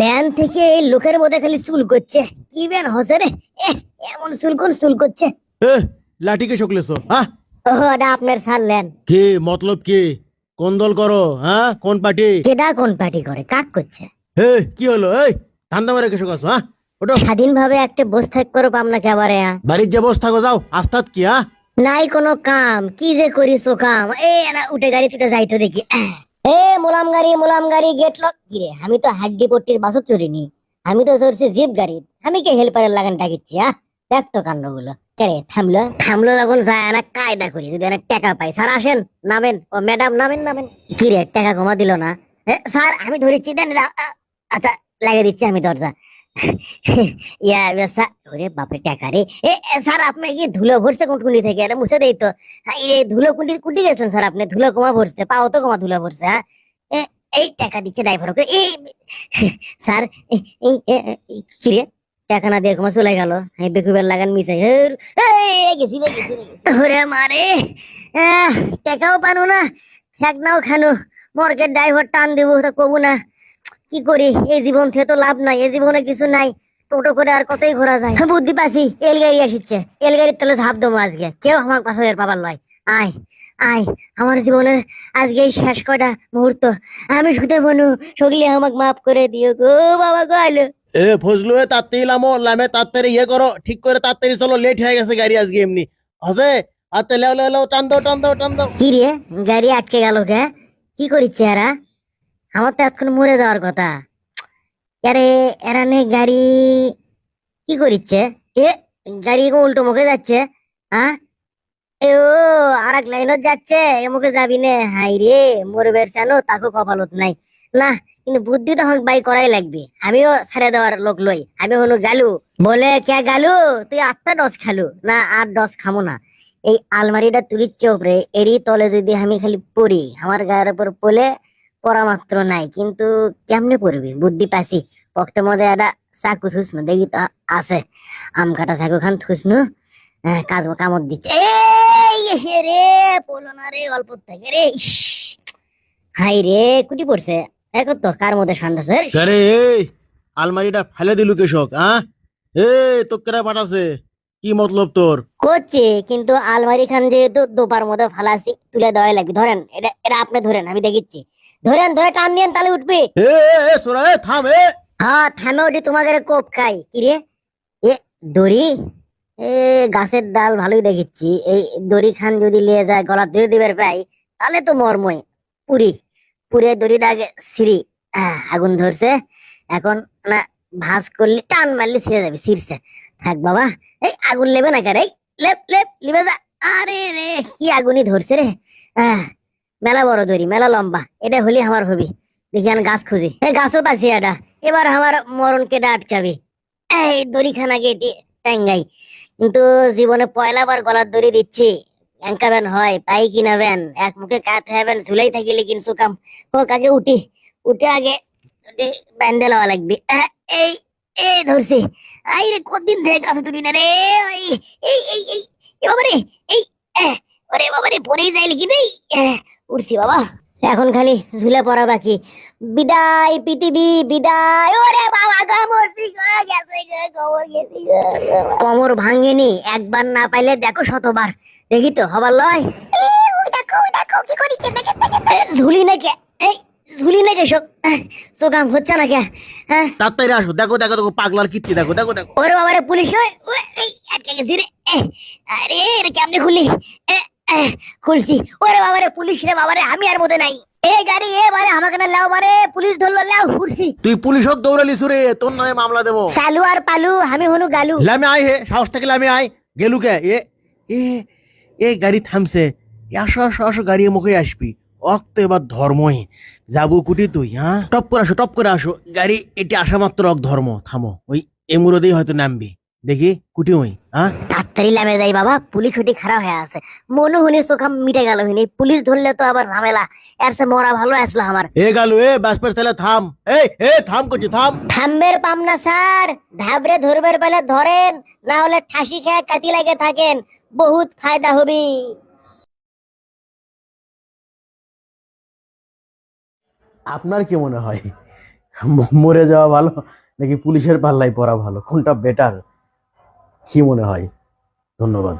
Ban থেকে এই লোকের মধ্যে খালি চুল করছে। কি ব্যান হসে রে? এমন চুল কোন চুল করছে? এ লাঠিকে শুকলেছো? হ্যাঁ? ও এটা আপনার সারলেন কি মতলব কি? কোন দল করো হ্যাঁ? কোন পার্টি? কেডা কোন পার্টি করে? কাক করছে? হে কি হলো? এই ধান্দা মারে কেসো কাছো হ্যাঁ? ওটো স্বাধীনভাবে একটা বস থাক করো পামনা কেবারে বাড়ির যে বস থাকো যাও। আস্তাদ কি হ্যাঁ? নাই কোনো কাম। কি যে করিস ও কাম? এ না উঠে গাড়ি তুটে যাইতো দেখি। এ মুলাম গাড়ি মুলাম গাড়ি, গেট লক কি রে আমি তো হাড্ডি পট্টির বাসও চড়িনি। আমি তো চড়ছি জিপ গাড়ি। আমি কে হেল্পারের লাগান ডাকিচ্ছি হ্যাঁ দেখ তো কেরে, থামলো? থামলো যখন যায় না কায়দা করি। যদি অনেক টাকা পাই। স্যার, আসেন, নামেন। ও ম্যাডাম, নামেন নামেন। কি রে টাকা কমা দিল না? স্যার, আমি ধরেছি, দেন আচ্ছা লাগিয়ে দিচ্ছি আমি দরজা। ইয়া স্যার ওরে বাপরে টাকা রে। এ স্যার আপনি কি ধুলো ভরছে কুটকুনি থেকে? এটা মুছে দেই তো। হ্যাঁ, এই ধুলো কুটি কুটি গেছেন স্যার আপনি? ধুলো কমা ভরছে পাও তো কমা ধুলো ভরছে হ্যাঁ? এই টাকা দিচ্ছে ড্রাইভার স্যার এই এ, কি রে? টাকা না দিয়ে কমা চলে গেল। এই বেকুবের লাগান মিশে হের, এই, গেছি গেছি রে, ওরে মারে টাকাও পানো না এক নাও খানো। মর্গের ড্রাইভার টান দিব তা কবু না। কি করি? এই জীবন থেকে তো লাভ নাই এই জীবনে কিছু নাই। টোটো করে আর কতই ঘোরা যায়? বুদ্ধি পাছি এল গাড়ি আসিচ্ছে। এল গাড়ির তলে ঝাঁপ দেবো আজকে। কেউ আমার পাশে পাবার লয়। আয় আয়। আমার জীবনের আজকে শেষ কয়টা মুহূর্ত। আমি শুতে বনু সগলি আমাকে মাফ করে দিও গো বাবা গো আলো এ ফজলু এ তাড়াতাড়ি লামো লামে তাড়াতাড়ি ইয়ে করো। ঠিক করে তাড়াতাড়ি চলো লেট হয়ে গেছে গাড়ি আজকে এমনি। হসে আচ্ছা লেও লেও টান দাও টান দাও টান দাও। কি রে? গাড়ি আটকে গেল কে? কি করিচ্ছে এরা? আমার তো এতক্ষণ মরে যাওয়ার কথা। আরে, এরা নে গাড়ি কি করিচ্ছে? এ, গাড়ি উল্টো মুখে যাচ্ছে হ্যাঁ? এ, ও আর এক লাইনত যাচ্ছে, এ মুখে যাবি নে। হাই রে, মরবের চানো তাকে কপালত নাই। না, কিন্তু বুদ্ধি তো বাই করাই লাগবে। আমিও ছেড়ে দেওয়ার লোক লই। আমি হলো গালু। বলে, কে গালু? তুই আটটা ডস খালু। না আর ডস খামো না। এই আলমারিটা তুলির চোপড়ে, এরই তলে যদি আমি খালি পড়ি, আমার গায়ের উপর পড়লে পড়া মাত্র নাই, কিন্তু কেমনে পড়বি? বুদ্ধি পাইছি। পকেটের মধ্যে একটা চাকু থুসনু দেখি তো আছে। আম কাটা চাকু খান থুসনু কাজ কামড় দিচ্ছে রে, পড়ল না রে অল্প থেকে রে হাই রে, কুটি পড়ছে। দেখো তো, কার মধ্যে শান্তাছে আরে, এই, আলমারিটা ফেলে দিলু কেশক হ্যাঁ এ তো কেরা পাঠাছে। কি মতলব তোর? করছে কিন্তু আলমারি খান যেহেতু দোপার মধ্যে ফালাসি তুলে দেওয়া লাগবে ধরেন এটা এটা আপনি ধরেন আমি দেখিচ্ছি। ধরেন ধরে টান দিয়েন তাহলে উঠবে। এ এ থাম এ। হ্যাঁ থামে ওটি তোমাকে কোপ খাই। কি রে? এ দড়ি? এ গাছের ডাল ভালোই দেখিচ্ছি। এই দড়ি খান যদি নিয়ে যায় গলা ধরে দিবার পাই তাহলে তো মর্মই। পুরি পুরে দড়িটা আগে সিঁড়ি আগুন ধরছে। এখন না ভাস করলে টান মারলে ছিঁড়ে যাবে ছিঁড়ছে। থাক বাবা এই আগুন লেবে না কেন? এই লেপ লেপ লিবে যা। আরে রে কি আগুনই ধরছে রে। আহ, মেলা বড় দড়ি মেলা লম্বা। এটা হলি আমার হবি। দেখি আমি গাছ খুঁজি। এই গাছও পাচ্ছি এটা। এবার আমার মরণ কেটে আটকাবে। এই দড়ি খানা কেটে টাঙ্গাই। কিন্তু জীবনে পয়লা বার গলার দড়ি দিচ্ছি। এঙ্কাবেন হয় পাই কিনাবেন এক মুখে কাত হবেন ঝুলাই থাকিলে কিন্তু কাম। হোক কাকে উঠি? উঠে আগে উঠে ব্যান্ডে লওয়া লাগবে। এই এই ধরছি। আই রে কতদিন থেকে তুলি না রে? এই এই এই এ বাবা রে এই ওরে বাবা রে পরেই যাইলে কি নেই? উঠছি বাবা। এখন খালি ঝুলে পড়া বাকি। বিদায় পৃথিবী বিদায়। ওরে বাবা কমর কমর ভাঙেনি একবার না পাইলে দেখো শতবার। দেখি তো হবার লয়? দেখো দেখো কি দেখে ঝুলি নাকি? এই ঝুলি নাকি সব চোখাম হচ্ছে না কে হ্যাঁ? তাড়াতাড়ি আসো দেখো দেখো দেখো পাগলার কিচ্ছি দেখো দেখো দেখো। ওরে বাবারে পুলিশ ওই ওই, আটকে গেছি রে। আরে রে কেমনে এ, খুলছি। ওরে বাবারে পুলিশ রে বাবারে আমি আর মধ্যে নাই। এ গাড়ি এ বারে আমাকে না লাও বারে পুলিশ ধরলো লাও উঠছি তুই পুলিশ হোক দৌড়ালি সুরে তোর নামে মামলা দেবো। চালু আর পালু আমি হনু গালু। লামে আয় হে সাহস থেকে লামে আয়। গেলু কে এ এ এ গাড়ি থামছে। আসো আসো আসো গাড়ি মুখে আসবি। অক্ত এবার ধর্মই। যাব কুটি তুই হ্যাঁ? টপ করে আসো টপ করে আসো। গাড়ি এটি আসা মাত্র অক ধর্ম থামো। ওই এমুরোদেই হয়তো নামবি। দেখি কুটি ওই হ্যাঁ? তাড়াতাড়ি লামে যাই বাবা পুলিশ ওটি খারাপ হয়ে আছে। মনে হনি চোখাম মিটে গেল হইনি পুলিশ ধরলে তো আবার ঝামেলা। এর সে মরা ভালো আসলো আমার। এ গালু এ বাস পাস তাহলে থাম। এই এ থাম করছি থাম। থামবের পাম না স্যার। ধাবরে ধরবের বেলা ধরেন না হলে ঠাসি খেয়ে কাতি লাগে থাকেন। বহুত ফায়দা হবে। আপনার কি মনে হয়? মরে যাওয়া ভালো নাকি পুলিশের পাল্লায় পড়া ভালো? কোনটা বেটার কি মনে হয়? ধন্যবাদ।